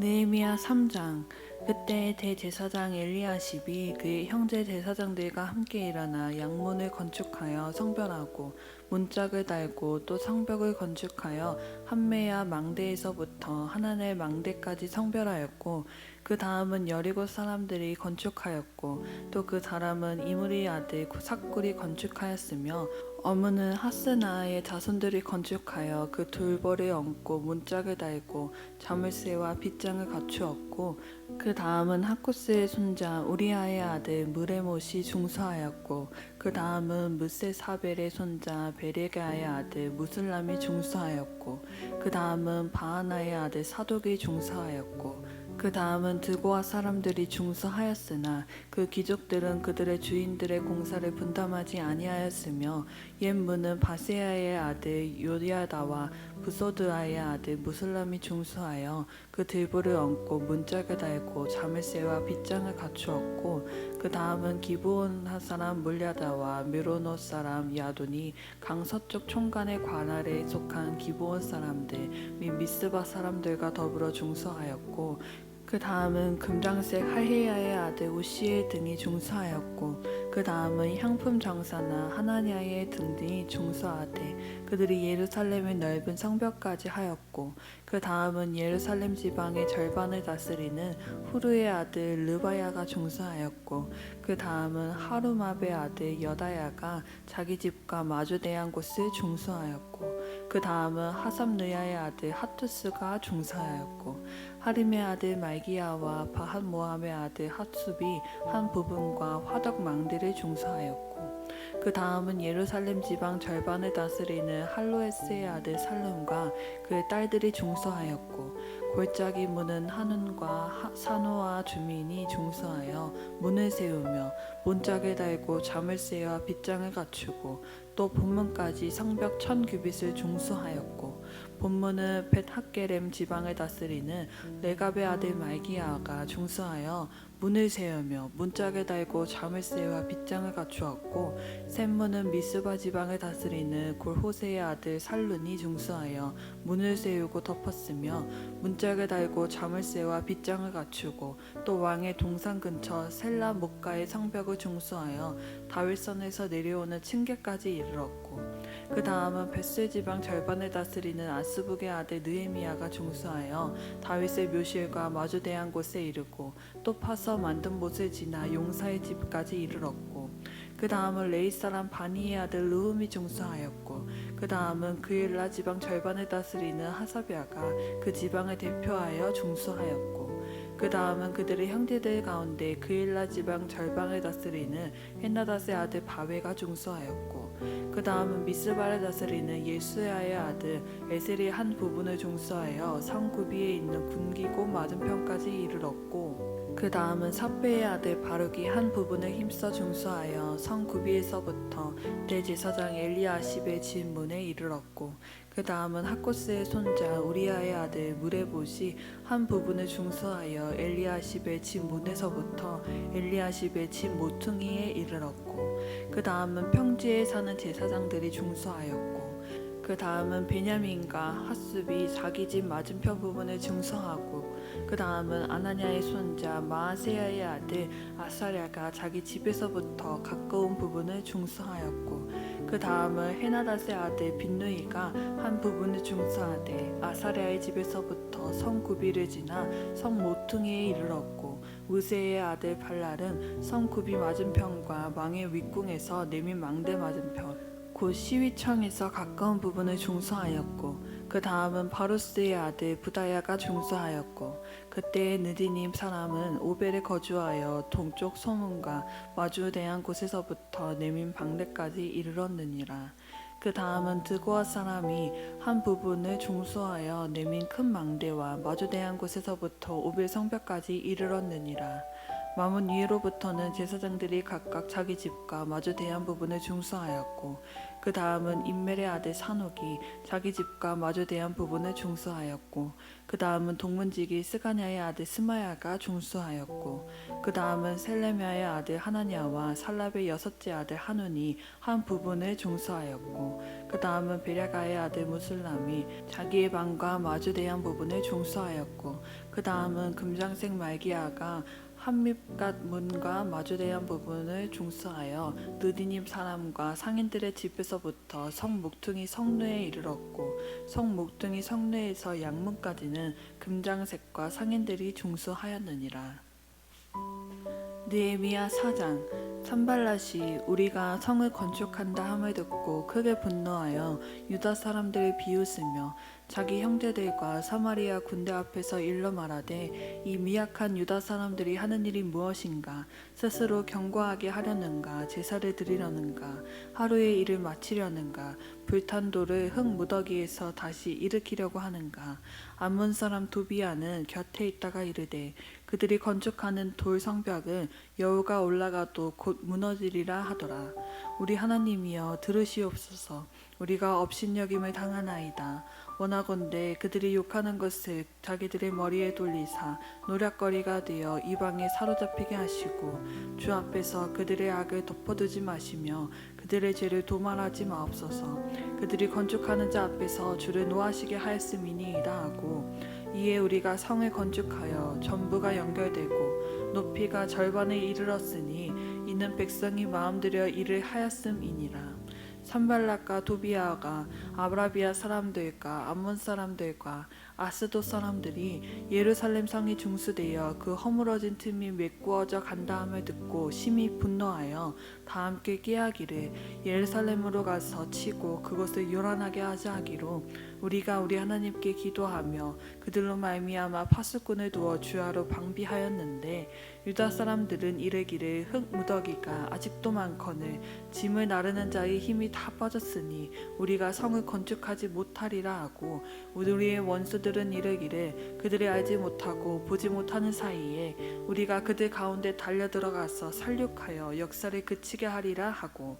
느헤미야 3장. 그때 대제사장 엘리야십이 그의 형제 제사장들과 함께 일어나 양문을 건축하여 성별하고 문짝을 달고 또 성벽을 건축하여 한매야 망대에서부터 하나넬 망대까지 성별하였고 그 다음은 여리고 사람들이 건축하였고 또 그 사람은 이무리 아들 삭굴이 건축하였으며 어무는 하스나의 자손들이 건축하여 그 돌벌을 얹고 문짝을 달고 자물쇠와 빗장을 갖추었고 그 다음은 하쿠스의 손자 우리아의 아들 무레못이 중수하였고 그 다음은 무세사벨의 손자 베레가의 아들 무슬람이 중수하였고 그 다음은 바하나의 아들 사독이 중수하였고 그 다음은 드고아 사람들이 중수하였으나 그 귀족들은 그들의 주인들의 공사를 분담하지 아니하였으며 옛 문은 바세야의 아들 요리아다와 부소드아의 아들 무슬람이 중수하여 그 들보를 얹고 문짝을 달고 자물쇠와 빗장을 갖추었고 그 다음은 기브온 사람 물야다와 므로노 사람 야돈이 강서쪽 총간의 관할에 속한 기브온 사람들 및 미스바 사람들과 더불어 중수하였고 그 다음은 금장색 할헤야의 아들 우시엘 등이 중수하였고 그 다음은 향품 장사나 하나냐의 등 등이 중수하되 그들이 예루살렘의 넓은 성벽까지 하였고 그 다음은 예루살렘 지방의 절반을 다스리는 후르의 아들 르바야가 중수하였고 그 다음은 하루마베 아들 여다야가 자기 집과 마주대한 곳을 중수하였고 그 다음은 하삼느야의 아들 하투스가 중사하였고 하림의 아들 말기야와 바한 모함의 아들 핫숲이 한 부분과 화덕 망대를 중수하였고 그 다음은 예루살렘 지방 절반을 다스리는 할로에스의 아들 살룸과 그의 딸들이 중수하였고 골짜기 문은 한운과 하- 산호와 주민이 중수하여 문을 세우며 문짝을 달고 자물쇠와 빗장을 갖추고 또 본문까지 성벽 천 규빗을 중수하였고 본문은 벳학게렘 지방을 다스리는 레갑의 아들 말기야가 중수하여 문을 세우며 문짝을 달고 자물쇠와 빗장을 갖추었고 샘문은 미스바 지방을 다스리는 골호세의 아들 살룬이 중수하여 문을 세우고 덮었으며 문짝을 달고 자물쇠와 빗장을 갖추고 또 왕의 동산 근처 셀라 목가의 성벽을 중수하여 다윗선에서 내려오는 층계까지 이르렀고 그 다음은 베스 지방 절반을 다스리는 아스북의 아들 느헤미야가 중수하여 다윗의 묘실과 마주대한 곳에 이르고 또 파서 만든 못을 지나 용사의 집까지 이르렀고 그 다음은 레이 사람 바니의 아들 르훔이 중수하였고 그 다음은 그일라 지방 절반을 다스리는 하사비아가 그 지방을 대표하여 중수하였고 그 다음은 그들의 형제들 가운데 그일라 지방 절방을 다스리는 헤나닷의 아들 바웨가 중수하였고 그 다음은 미스바를 다스리는 예수야의 아들 에셀이 한 부분을 중수하여 성 구비에 있는 군기고 맞은편까지 이르렀고 그 다음은 사페의 아들 바룩이 한 부분을 힘써 중수하여 성 구비에서부터 대제사장 엘리아십의 진문에 이르렀고 그 다음은 하코스의 손자 우리아의 아들 무레봇이 한 부분을 중수하여 엘리아십의 집 문에서부터 엘리아십의 집 모퉁이에 이르렀고 그 다음은 평지에 사는 제사장들이 중수하였고 그 다음은 베냐민과 핫습이 자기 집 맞은편 부분을 중수하고 그 다음은 아나냐의 손자 마아세야의 아들 아사랴가 자기 집에서부터 가까운 부분을 중수하였고 그 다음은 헤나닷의 아들 빈누이가 한 부분을 중수하되 아사랴의 집에서부터 성 구비를 지나 성 모퉁이에 이르렀고 우세의 아들 발랄은 성 구비 맞은편과 망의 윗궁에서 내민 망대 맞은편 곧 시위청에서 가까운 부분을 중수하였고 그 다음은 바루스의 아들 부다야가 중수하였고 그때의 느디님 사람은 오벨에 거주하여 동쪽 소문과 마주대한 곳에서부터 내민 방대까지 이르렀느니라. 그 다음은 드고아 사람이 한 부분을 중수하여 내민 큰 망대와 마주대한 곳에서부터 오벨 성벽까지 이르렀느니라 마문 위로부터는 제사장들이 각각 자기 집과 마주 대한 부분을 중수하였고 그 다음은 인멜의 아들 산옥이 자기 집과 마주 대한 부분을 중수하였고 그 다음은 동문지기 스가냐의 아들 스마야가 중수하였고 그 다음은 셀레미아의 아들 하나냐와 살랍의 여섯째 아들 하눈이 한 부분을 중수하였고 그 다음은 베랴가의 아들 무술람이 자기의 방과 마주 대한 부분을 중수하였고 그 다음은 금장색 말기야가 한밉갓 문과 마주대한 부분을 중수하여 느디님 사람과 상인들의 집에서부터 성 목퉁이 성루에 이르렀고 성 목퉁이 성루에서 양문까지는 금장색과 상인들이 중수하였느니라. 느헤미야 사장 산발랏이 우리가 성을 건축한다 함을 듣고 크게 분노하여 유다 사람들을 비웃으며 자기 형제들과 사마리아 군대 앞에서 일러 말하되 이 미약한 유다 사람들이 하는 일이 무엇인가? 스스로 경고하게 하려는가? 제사를 드리려는가? 하루의 일을 마치려는가? 불탄 돌을 흙 무더기에서 다시 일으키려고 하는가? 암몬 사람 도비아는 곁에 있다가 이르되 그들이 건축하는 돌 성벽은 여우가 올라가도 곧 무너지리라 하더라. 우리 하나님이여 들으시옵소서. 우리가 업신여김을 당하나이다 원하건대 그들이 욕하는 것을 자기들의 머리에 돌리사 노략거리가 되어 이방에 사로잡히게 하시고 주 앞에서 그들의 악을 덮어두지 마시며 그들의 죄를 도말하지 마옵소서. 그들이 건축하는 자 앞에서 주를 노하시게 하였음이니이다 하고 이에 우리가 성을 건축하여 전부가 연결되고 높이가 절반에 이르렀으니 이는 백성이 마음들여 일을 하였음이니라 산발락과 도비아가 아브라비아 사람들과 암몬 사람들과 아스도 사람들이 예루살렘 성이 중수되어 그 허물어진 틈이 메꾸어져 간다함을 듣고 심히 분노하여 다 함께 깨하기를 예루살렘으로 가서 치고 그것을 요란하게 하자 하기로 우리가 우리 하나님께 기도하며 그들로 말미암아 파수꾼을 두어 주하로 방비하였는데 유다 사람들은 이르기를 흙 무더기가 아직도 많거늘 짐을 나르는 자의 힘이 다 빠졌으니 우리가 성을 건축하지 못하리라 하고 우리의 원수들은 이르기를 그들이 알지 못하고 보지 못하는 사이에 우리가 그들 가운데 달려 들어가서 살육하여 역사를 그치게 하리라 하고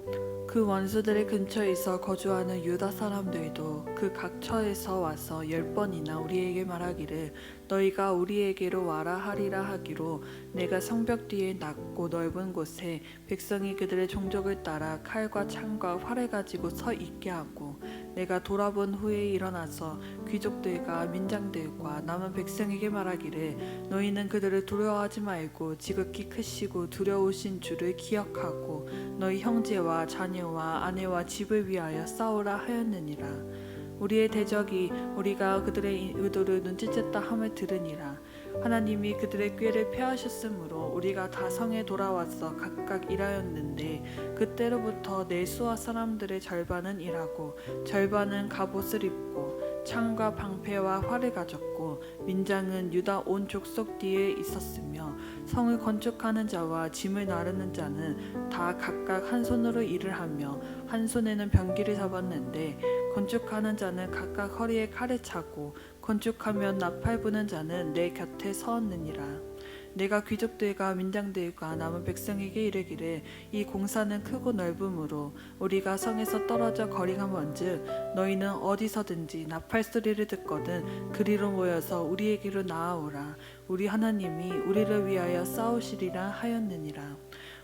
그 원수들의 근처에서 거주하는 유다 사람들도 그 각처 에서 와서 열 번이나 우리에게 말하기를 너희가 우리에게로 와라 하리라 하기로 내가 성벽 뒤에 낮고 넓은 곳에 백성이 그들의 종족을 따라 칼과 창과 활을 가지고 서 있게 하고 내가 돌아본 후에 일어나서 귀족들과 민장들과 남은 백성에게 말하기를 너희는 그들을 두려워하지 말고 지극히 크시고 두려우신 주를 기억하고 너희 형제와 자녀와 아내와 집을 위하여 싸우라 하였느니라 우리의 대적이 우리가 그들의 의도를 눈치챘다 함을 들으니라. 하나님이 그들의 꾀를 폐하셨으므로 우리가 다 성에 돌아와서 각각 일하였는데 그때로부터 내수와 사람들의 절반은 일하고 절반은 갑옷을 입고 창과 방패와 활을 가졌고 민장은 유다 온 족속 뒤에 있었으며 성을 건축하는 자와 짐을 나르는 자는 다 각각 한 손으로 일을 하며 한 손에는 병기를 잡았는데 건축하는 자는 각각 허리에 칼을 차고 건축하면 나팔 부는 자는 내 곁에 서었느니라. 내가 귀족들과 민장들과 남은 백성에게 이르기를 이 공사는 크고 넓음으로 우리가 성에서 떨어져 거리가 먼즉 너희는 어디서든지 나팔 소리를 듣거든 그리로 모여서 우리에게로 나아오라 우리 하나님이 우리를 위하여 싸우시리라 하였느니라.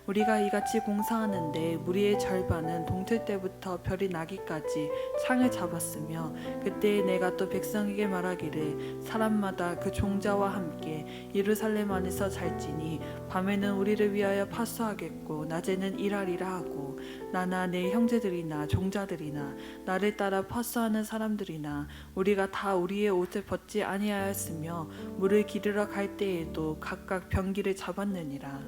우리가 이같이 공사하는데 무리의 절반은 동틀 때부터 별이 나기까지 창을 잡았으며 그때 내가 또 백성에게 말하기를 사람마다 그 종자와 함께 예루살렘 안에서 잘지니 밤에는 우리를 위하여 파수하겠고 낮에는 일하리라 하고 나나 내 형제들이나 종자들이나 나를 따라 파수하는 사람들이나 우리가 다 우리의 옷을 벗지 아니하였으며 물을 기르러 갈 때에도 각각 병기를 잡았느니라.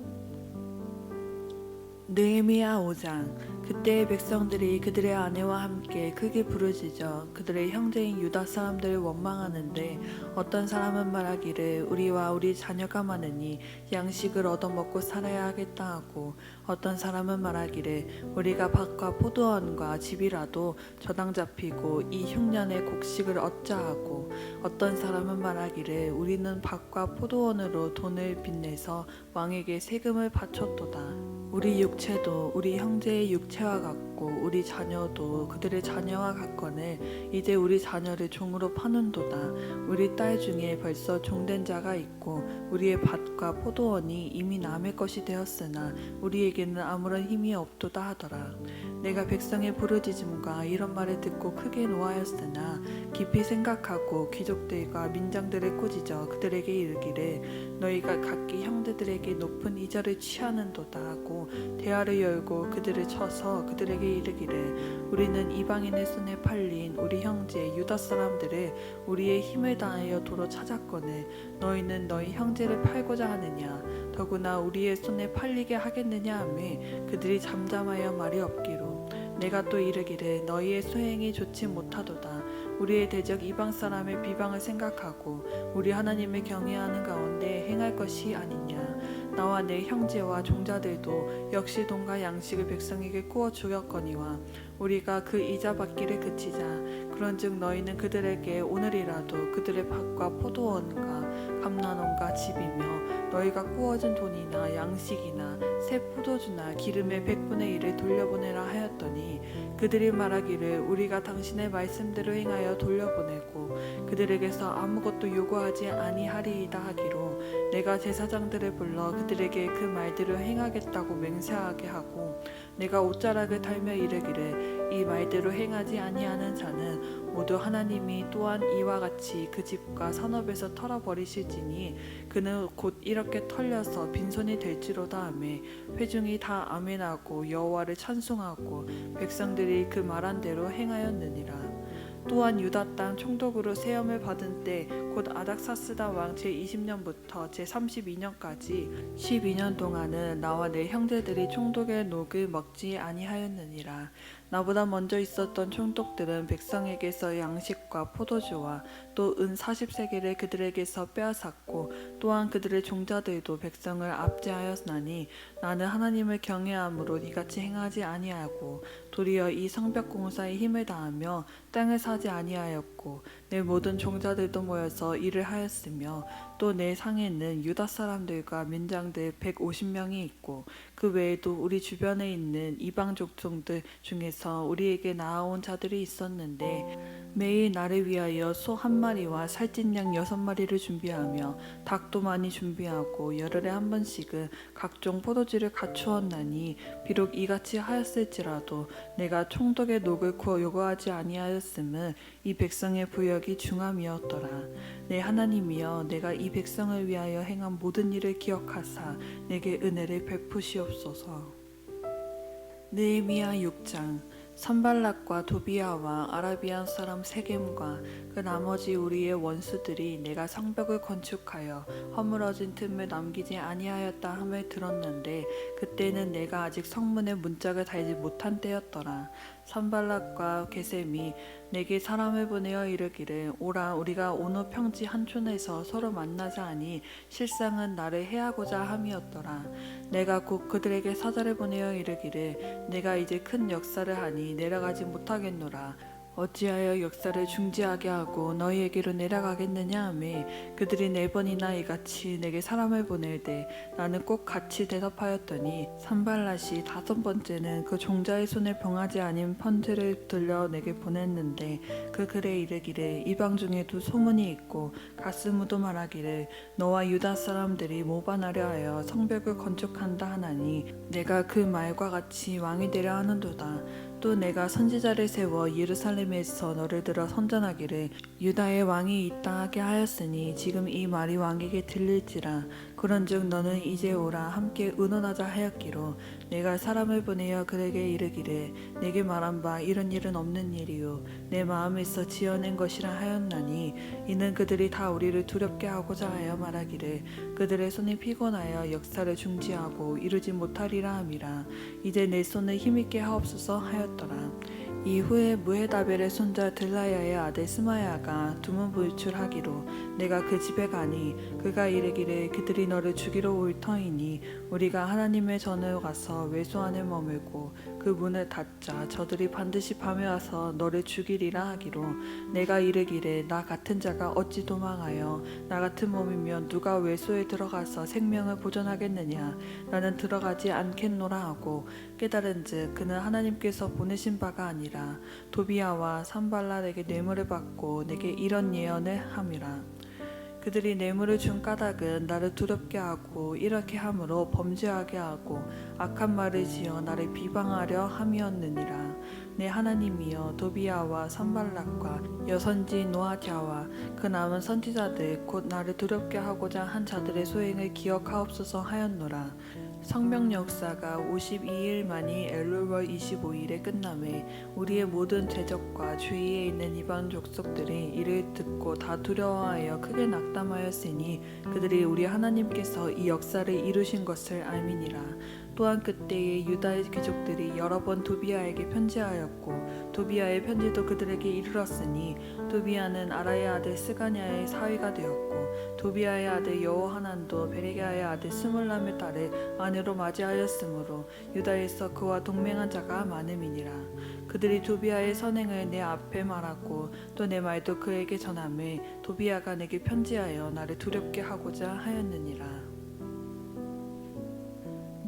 느헤미야 5장 그때의 백성들이 그들의 아내와 함께 크게 부르짖어 그들의 형제인 유다 사람들을 원망하는데 어떤 사람은 말하기를 우리와 우리 자녀가 많으니 양식을 얻어먹고 살아야 하겠다 하고 어떤 사람은 말하기를 우리가 밭과 포도원과 집이라도 저당 잡히고 이 흉년의 곡식을 얻자 하고 어떤 사람은 말하기를 우리는 밭과 포도원으로 돈을 빚내서 왕에게 세금을 바쳤도다. 우리 육체도 우리 형제의 육체와 같고 우리 자녀도 그들의 자녀와 같거늘 이제 우리 자녀를 종으로 파는도다. 우리 딸 중에 벌써 종된 자가 있고 우리의 밭과 포도원이 이미 남의 것이 되었으나 우리에게는 아무런 힘이 없도다 하더라. 내가 백성의 부르짖음과 이런 말을 듣고 크게 노하였으나 깊이 생각하고 귀족들과 민장들을 꾸짖어 그들에게 이르기를 너희가 각기 형제들에게 높은 이자를 취하는도다 하고 대화를 열고 그들을 쳐서 그들에게 이르기를 우리는 이방인의 손에 팔린 우리 형제 유다 사람들을 우리의 힘을 다하여 도로 찾았거늘 너희는 너희 형제를 팔고자 하느냐 더구나 우리의 손에 팔리게 하겠느냐 하매 그들이 잠잠하여 말이 없기로. 내가 또 이르기를 너희의 소행이 좋지 못하도다. 우리의 대적 이방 사람의 비방을 생각하고 우리 하나님을 경외하는 가운데 행할 것이 아니냐. 나와 내 형제와 종자들도 역시 돈과 양식을 백성에게 구워 주었거니와 우리가 그 이자 받기를 그치자. 그런즉 너희는 그들에게 오늘이라도 그들의 밭과 포도원과 감나원과 집이며 너희가 구워진 돈이나 양식이나 새 포도주나 기름의 백분의 일을 돌려보내라 하였더니 그들이 말하기를 우리가 당신의 말씀대로 행하여 돌려보내고 그들에게서 아무것도 요구하지 아니하리이다 하기로 내가 제사장들을 불러 그들에게 그 말대로 행하겠다고 맹세하게 하고 내가 옷자락을 달며 이르기를 이 말대로 행하지 아니하는 자는 모두 하나님이 또한 이와 같이 그 집과 산업에서 털어버리실지니 그는 곧 이렇게 털려서 빈손이 될지로다 하매 회중이 다 아멘하고 여호와를 찬송하고 백성들이 그 말한 대로 행하였느니라. 또한 유다 땅 총독으로 세움을 받은 때 곧 아닥사스다 왕 제20년부터 제32년까지 12년 동안은 나와 내 형제들이 총독의 녹을 먹지 아니하였느니라. 나보다 먼저 있었던 총독들은 백성에게서 양식과 포도주와 또 은 40세계를 그들에게서 빼앗았고 또한 그들의 종자들도 백성을 압제하였나니 나는 하나님을 경외함으로 이같이 행하지 아니하고 도리어 이 성벽 공사에 힘을 다하며 땅을 사지 아니하였고 내 모든 종자들도 모여서 일을 하였으며 또 내 상에는 유다 사람들과 민장들 150명이 있고 그 외에도 우리 주변에 있는 이방 족종들 중에서 우리에게 나아온 자들이 있었는데 매일 나를 위하여 소 한 마리와 살찐 양 여섯 마리를 준비하며 닭도 많이 준비하고 열흘에 한 번씩은 각종 포도주를 갖추었나니 비록 이같이 하였을지라도 내가 총독의 녹을 구워 요구하지 아니하였음은 이 백성의 부역이 중함이었더라. 내 하나님이여 내가 이 백성을 위하여 행한 모든 일을 기억하사 내게 은혜를 베푸시옵소서. 느헤미야 6장 산발락과 도비아와 아라비안 사람 세겜과 그 나머지 우리의 원수들이 내가 성벽을 건축하여 허물어진 틈을 남기지 아니하였다 함을 들었는데 그때는 내가 아직 성문에 문짝을 달지 못한 때였더라 산발락과 게셈이 내게 사람을 보내어 이르기를 오라 우리가 오노 평지 한촌에서 서로 만나자 하니 실상은 나를 해하고자 함이었더라. 내가 곧 그들에게 사자를 보내어 이르기를 내가 이제 큰 역사를 하니 내려가지 못하겠노라 어찌하여 역사를 중지하게 하고 너희에게로 내려가겠느냐 하매 그들이 네 번이나 이같이 내게 사람을 보낼 때 나는 꼭 같이 대답하였더니 산발랏이 다섯 번째는 그 종자의 손에 병하지 아닌 편지를 들려 내게 보냈는데 그 글에 이르기를 이방 중에도 소문이 있고 가스무도 말하기를 너와 유다 사람들이 모반하려 하여 성벽을 건축한다 하나니 내가 그 말과 같이 왕이 되려 하는도다 또 내가 선지자를 세워 예루살렘에서 너를 들어 선전하기를 유다의 왕이 있다 하게 하였으니 지금 이 말이 왕에게 들릴지라. 그런즉 너는 이제 오라. 함께 의논하자 하였기로 내가 사람을 보내어 그에게 이르기를 내게 말한 바 이런 일은 없는 일이요. 내 마음에서 지어낸 것이라 하였나니 이는 그들이 다 우리를 두렵게 하고자 하여 말하기를 그들의 손이 피곤하여 역사를 중지하고 이루지 못하리라 함이라. 이제 내 손을 힘있게 하옵소서 하였더라 이후에 무헤다벨의 손자 들라야의 아들 스마야가 두문불출하기로 내가 그 집에 가니 그가 이르기를 그들이 너를 죽이러 올 터이니 우리가 하나님의 전을 가서 외소 안에 머물고 그 문을 닫자 저들이 반드시 밤에 와서 너를 죽이리라 하기로 내가 이르기를 나 같은 자가 어찌 도망하여 나 같은 몸이면 누가 외소에 들어가서 생명을 보존하겠느냐? 나는 들어가지 않겠노라 하고 깨달은즉 그는 하나님께서 보내신 바가 아니라 도비아와 산발란에게 뇌물을 받고 내게 이런 예언을 함이라. 그들이 뇌물을 준 까닭은 나를 두렵게 하고 이렇게 함으로 범죄하게 하고 악한 말을 지어 나를 비방하려 함이었느니라. 내 하나님이여 도비아와 산발락과 여선지 노아디아와 그 남은 선지자들 곧 나를 두렵게 하고자 한 자들의 소행을 기억하옵소서 하였노라 성명 역사가 52일 만이 엘룰월 25일에 끝남에 우리의 모든 대적과 주위에 있는 이방 족속들이 이를 듣고 다 두려워하여 크게 낙담하였으니 그들이 우리 하나님께서 이 역사를 이루신 것을 알미니라 또한 그때에 유다의 귀족들이 여러 번 도비아에게 편지하였고 도비아의 편지도 그들에게 이르렀으니 도비아는 아라의 아들 스가냐의 사위가 되었고 도비아의 아들 여호하난도 베레게아의 아들 스물람의 딸을 아내로 맞이하였으므로 유다에서 그와 동맹한 자가 많음이니라. 그들이 도비아의 선행을 내 앞에 말하고 또 내 말도 그에게 전함에 도비아가 내게 편지하여 나를 두렵게 하고자 하였느니라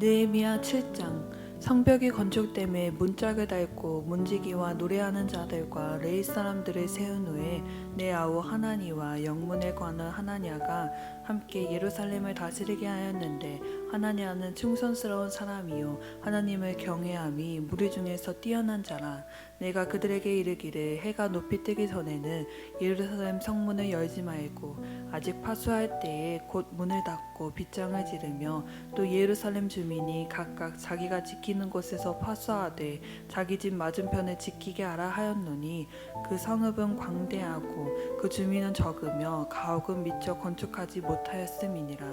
느헤미야 7장 성벽이 건축됨에 문짝을 달고 문지기와 노래하는 자들과 레이 사람들을 세운 후에 내 아우 하나니와 영문에 관한 하나냐가 함께 예루살렘을 다스리게 하였는데 하나냐는 충성스러운 사람이요 하나님을 경외함이 무리 중에서 뛰어난 자라 내가 그들에게 이르기를 해가 높이 뜨기 전에는 예루살렘 성문을 열지 말고 아직 파수할 때에 곧 문을 닫고 빗장을 지르며 또 예루살렘 주민이 각각 자기가 지키는 곳에서 파수하되 자기 집 맞은편을 지키게 하라 하였노니 그 성읍은 광대하고 그 주민은 적으며 가옥은 미처 건축하지 못하였음이니라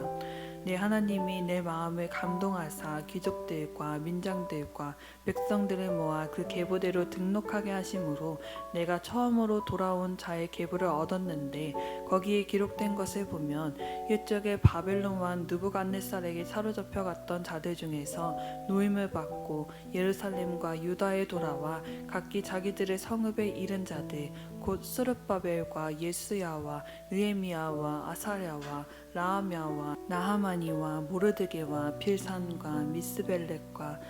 내 하나님이 내 마음을 감동하사 귀족들과 민장들과 백성들을 모아 그 계보대로 등록하게 하심으로 내가 처음으로 돌아온 자의 계보를 얻었는데 거기에 기록된 것을 보면 옛적에 바벨론 왕 느부갓네살에게 사로잡혀 갔던 자들 중에서 노임을 받고 예루살렘과 유다에 돌아와 각기 자기들의 성읍에 이른 자들 곧 스룹바벨과 예스야와 느헤미야와 아사랴와 라하мя와 나하마니와 모르드게와 빌산과 미스벨렉과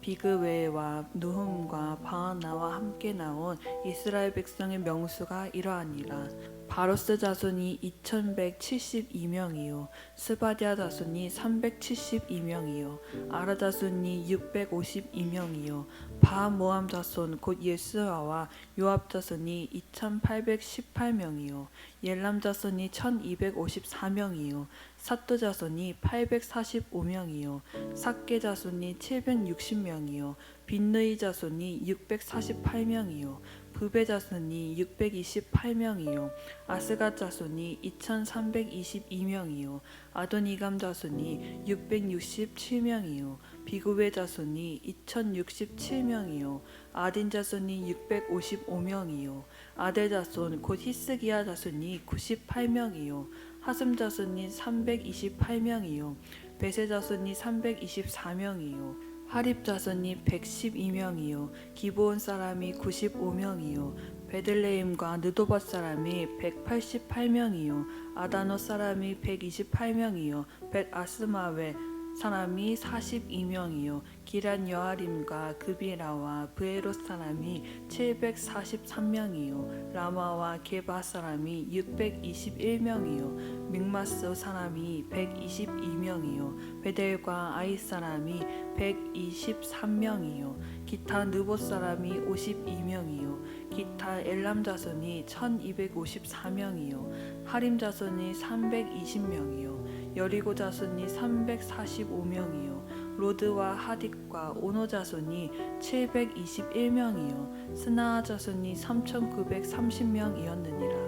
비그웨와 누훔과 바하나와 함께 나온 이스라엘 백성의 명수가 이러하니라 바로스 자손이 2172명이요. 스바디아 자손이 372명이요. 아라 자손이 652명이요. 바모함 자손 곧 예스와와 요압 자손이 2818명이요. 옐람 자손이 1254명이요. 사또 자손이 845명이요. 삭게 자손이 760명이요. 빈느이 자손이 648명이요 부베 자 손이 628명이요. 아스가 자손이 2322명이요. 아도니감 자손이 667명이요. 비구베 자손이 2067명이요. 아딘 자손이 655명이요. 아델 자손 곧 히스기야 자손이 98명이요. 하슴 자손이 328명이요. 베세 자손이 324명이요 하립 자손이 112명이요 기브온 사람이 95명이요 베들레헴과 느도밭 사람이 188명이요 아다노 사람이 128명이요 벳 아스마웨 사람이 42명이요. 기란 여아림과 그비라와 브에롯 사람이 743명이요. 라마와 게바 사람이 621명이요. 믹마스 사람이 122명이요. 베델과 아이 사람이 123명이요. 기타 느보 사람이 52명이요. 기타 엘람 자손이 1254명이요. 하림 자손이 320명이요 여리고 자손이 345명이요. 로드와 하딕과 오노 자손이 721명이요. 스나아 자손이 3930명이었느니라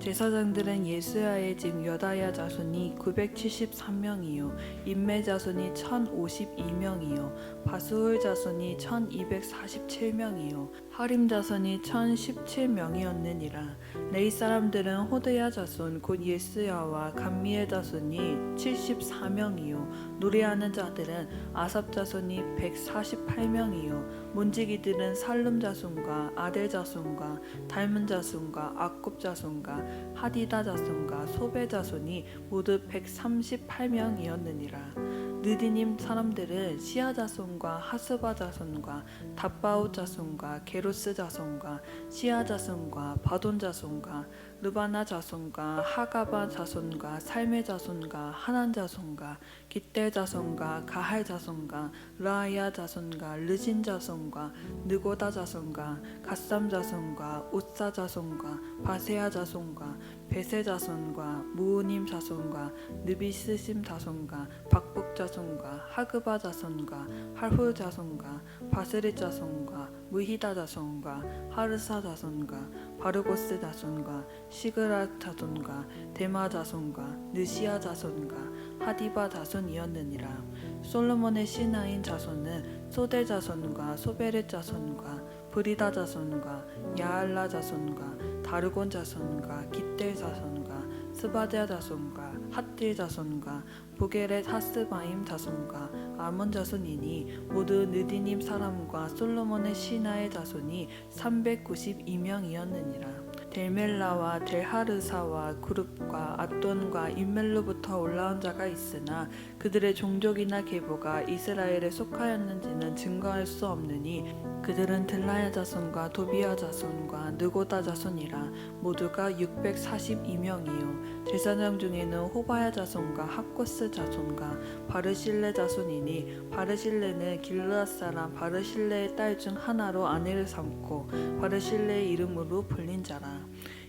제사장들은 예수야의 집 여다야 자손이 973명이요 인메 자손이 1052명이요 바수울 자손이 1247명이요 하림 자손이 1017명이었느니라. 레이 사람들은 호드야 자손 곧 예스야와 감미의 자손이 74명이요 노래하는 자들은 아삽 자손이 148명이요 문지기들은 살룸 자손과 아델 자손과 닮은 자손과 악곱 자손과 하디다 자손과 소베 자손이 모두 138명이었느니라. 느디님 사람들은 시아 자손과 하스바 자손과 답바오 자손과 게로스 자손과 시아 자손과 바돈 자손과 르바나 자손과 하가바 자손과 살메 자손과 하난 자손과 기떼 자손과 가할 자손과 라야 자손과 르진 자손과 느고다 자손과 갓삼 자손과 웃사 자손과 바세아 자손과 베세 자손과 무우님 자손과 느비스심 자손과 박복 자손과 하그바 자손과 할후 자손과 바스리 자손과 무히다 자손과 하르사 자손과 바르고스 자손과 시그라 자손과 데마 자손과 느시아 자손과 하디바 자손이었느니라. 솔로몬의 신하인 자손은 소대 자손과 소베렛 자손과 브리다 자손과 야알라 자손과 다르곤 자손과 기델 자손과 스바디아 자손과 핫딜 자손과 보게렛 하스바임 자손과 아몬 자손이니 모두 느디님 사람과 솔로몬의 신하의 자손이 392명이었느니라. 델멜라와 델하르사와 그룹과 아돈과 인멜로부터 올라온 자가 있으나 그들의 종족이나 계보가 이스라엘에 속하였는지는 증거할 수 없느니 그들은 들라야 자손과 도비아 자손과 느고다 자손이라 모두가 642명이요 제사장 중에는 호바야 자손과 학고스 자손과 바르실레 자손이니 바르실레는 길르앗 사람 바르실레의 딸 중 하나로 아내를 삼고 바르실레의 이름으로 불린 자라.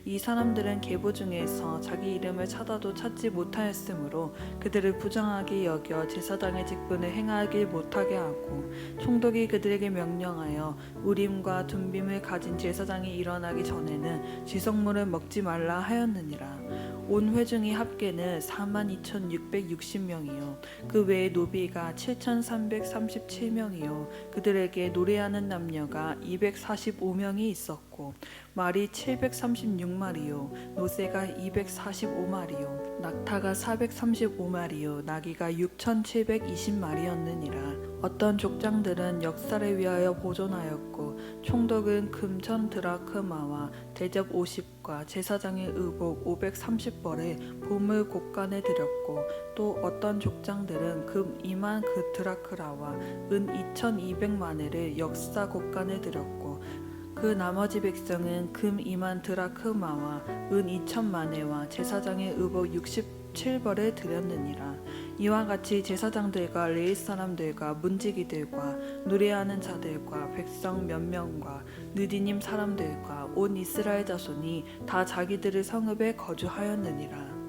이 사람들은 계보 중에서 자기 이름을 찾아도 찾지 못하였으므로 그들을 부정하게 여겨 제사장의 직분을 행하길 못하게 하고 총독이 그들에게 명령하여 우림과 둠빔을 가진 제사장이 일어나기 전에는 지성물을 먹지 말라 하였느니라 온 회중이 합계는 42,660명이요. 그 외에 노비가 7,337명이요. 그들에게 노래하는 남녀가 245명이 있었고 말이 736마리요 노새가 245마리요 낙타가 435마리요 나귀가 6,720마리였느니라. 어떤 족장들은 역사를 위하여 보존하였고 총독은 금천 드라크마와 대접 50과 제사장의 의복 530벌에 보물 곡간에 드렸고 또 어떤 족장들은 금 2만 그 드라크라와 은 2200마네를 역사 곡간에 드렸고 그 나머지 백성은 금 2만 드라크마와 은 2천마네와 제사장의 의복 67벌에 드렸느니라. 이와 같이 제사장들과 레이 사람들과 문지기들과 노래하는 자들과 백성 몇 명과 느디님 사람들과 온 이스라엘 자손이 다 자기들의 성읍에 거주하였느니라